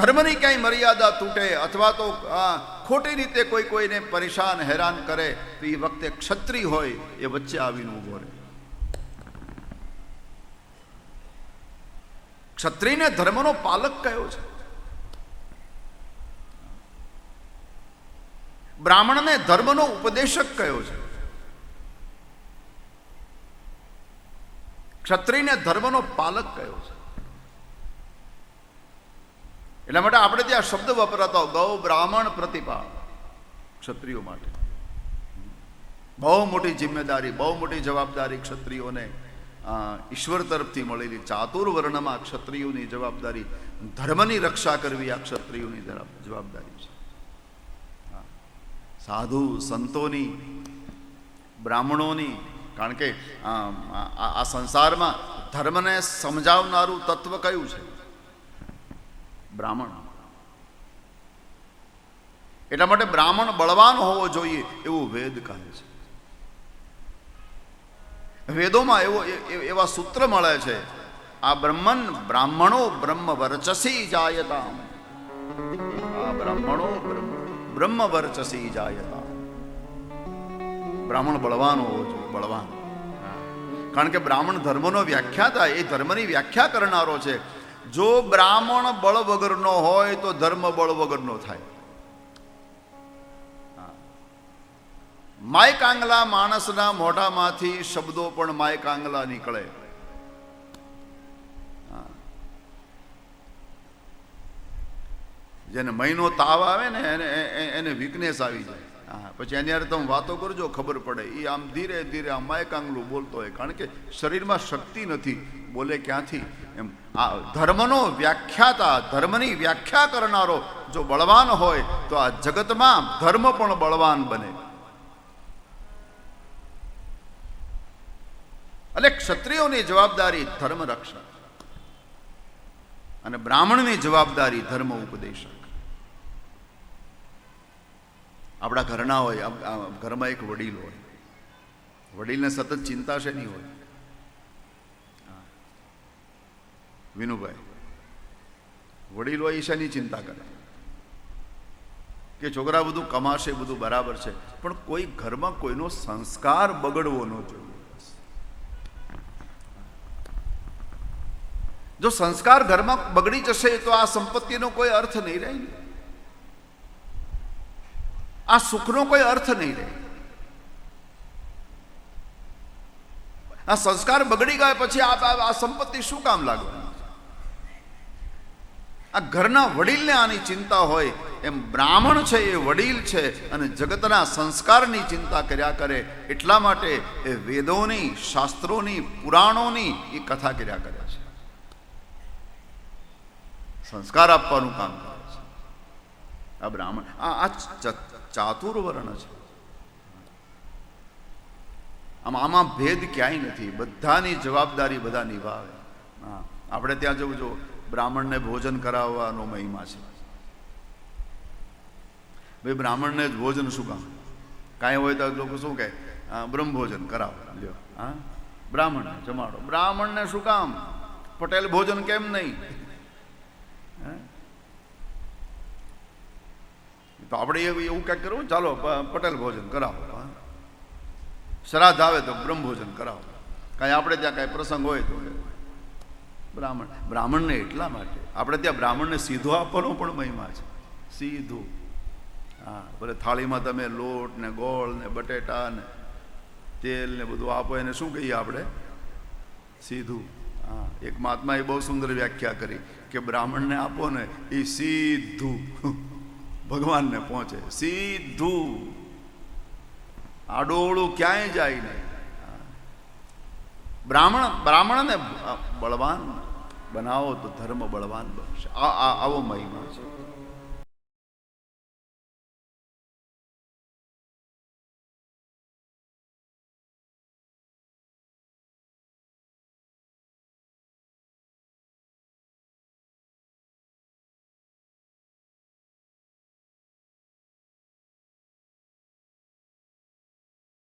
ધર્મની ક્યાંય મર્યાદા તૂટે અથવા તો ખોટી રીતે કોઈ કોઈને પરેશાન, હેરાન કરે, તો એ વખતે ક્ષત્રિય હોય એ વચ્ચે આવીને ઊભો રહે. ક્ષત્રિયને ધર્મનો પાલક કયો છે? બ્રાહ્મણને ધર્મનો ઉપદેશક કયો છે? ક્ષત્રિયને ધર્મનો પાલક કયો છે? એટલા માટે આપણે ત્યાં શબ્દ વપરાતો ગૌ બ્રાહ્મણ પ્રતિપા ક્ષત્રિયો માટે. બહુ મોટી જિમ્મેદારી, બહુ મોટી જવાબદારી ક્ષત્રિયોને ઈશ્વર તરફથી મળેલી. ચાતુર્વર્ણમાં ક્ષત્રિયોની જવાબદારી, ધર્મની રક્ષા કરવી આ ક્ષત્રિયોની જવાબદારી છે. સાધુ સંતોની, બ્રાહ્મણોની, કારણ કે આ આ- આ સંસારમાં ધર્મને સમજાવનારું તત્વ કયું છે? બ્રાહ્મણ. એટલા માટે બ્રાહ્મણ બળવાન હોવો જોઈએ એવું વેદ કહે છે. વેદોમાં એવો એવા સૂત્ર મળે છે આ બ્રહ્મન બ્રાહ્મણો બ્રહ્મ વર્ચસી જાયતા આ બ્રાહ્મણો બ્રહ્મ બ્રહ્મ વર્ચસી જાયતા બ્રાહ્મણ બળવાન હોવો જોઈએ બળવાન. કારણ કે બ્રાહ્મણ ધર્મનો વ્યાખ્યાતા એ ધર્મની વ્યાખ્યા કરનારો છે. જો બ્રાહ્મણ બળ વગરનો હોય તો ધર્મ બળ વગરનો થાય. માય કાંગલા માણસના મોઢામાંથી શબ્દો પણ માય કાંગલા નીકળે. જેને મહિનો તાવ આવે ને એને એને વીકનેસ આવી જાય. હા, પછી એની હારે તમે વાતો કરજો, ખબર પડે. એ આમ ધીરે ધીરે આ માય કાંગલું બોલતો હોય. કારણ કે શરીરમાં શક્તિ નથી. બોલે ક્યાંથી? એમ, આ ધર્મનો વ્યાખ્યાતા, ધર્મની વ્યાખ્યા કરનારો જો બળવાન હોય, તો આ જગતમાં ધર્મ પણ બળવાન બને. એટલે ક્ષત્રિયોની જવાબદારી ધર્મ રક્ષક અને બ્રાહ્મણની જવાબદારી ધર્મ ઉપદેશક. આપણા ઘરના હોય ઘરમાં એક વડીલ હોય. વડીલને સતત ચિંતા નહીં હોય હા. વિનુભાઈ, વડીલો હોય ઈશાની ચિંતા કરે કે છોકરા બધું કમાશે, બધું બરાબર છે, પણ કોઈ ઘરમાં કોઈનો સંસ્કાર બગડવો ન જોઈએ. જો સંસ્કાર ઘરમાં બગડી જશે, તો આ સંપત્તિનો કોઈ અર્થ નહીં રહે આ સુખનો કોઈ અર્થ નહીં રહે. આ સંસ્કાર બગડી ગયા પછી આ સંપત્તિ શું કામ લાગવાની આ ઘરના વડીલને આની ચિંતા હોય, એમ બ્રાહ્મણ છે એ વડીલ છે અને જગતના સંસ્કારની ચિંતા કર્યા કરે, એટલા માટે એ વેદોની, શાસ્ત્રોની, પુરાણોની એ કથા કર્યા કરે છે. સંસ્કાર આપવાનું કામ કરે છે. આ બ્રાહ્મણ, આ ચાતુર્વર્ણ છે. આમાં આમાં ભેદ ક્યાંય નથી. બધાની જવાબદારી બધા નિભાવે. આપણે ત્યાં જવું જો બ્રાહ્મણને ભોજન કરાવવાનો મહિમા છે. ભાઈ બ્રાહ્મણને જ ભોજન શું કામ? કાંઈ હોય તો લોકો શું કહે? બ્રહ્મભોજન બ્રહ્મ ભોજન કરાવો. લ્યો. હા? બ્રાહ્મણ જમાડો. બ્રાહ્મણને શું કામ? પટેલ ભોજન કેમ નહીં? તો આપણે એવું એવું કંઈક કરવું? ચાલો પટેલ ભોજન કરાવો. શ્રાદ્ધ આવે તો બ્રહ્મ ભોજન કરાવો. કાંઈ આપણે ત્યાં કાંઈ પ્રસંગ હોય તો બ્રાહ્મણ. બ્રાહ્મણને એટલા માટે. આપણે ત્યાં બ્રાહ્મણને સીધો આપવાનો પણ મહિમા છે. સીધું. હા, ભલે થાળીમાં તમે લોટ ને ગોળ ને બટેટા ને તેલ ને બધું આપો, એને શું કહીએ આપણે? સીધું. હા, એક મહાત્માએ બહુ સુંદર વ્યાખ્યા કરી કે બ્રાહ્મણને આપો ને એ સીધું. ભગવાનને પહોંચે. સીધું. આડોળું ક્યાંય જાય નહીં. બ્રાહ્મણ બ્રાહ્મણને બળવાન બનાવો તો ધર્મ બળવાન બનશે. આ આવો મહિમા છે.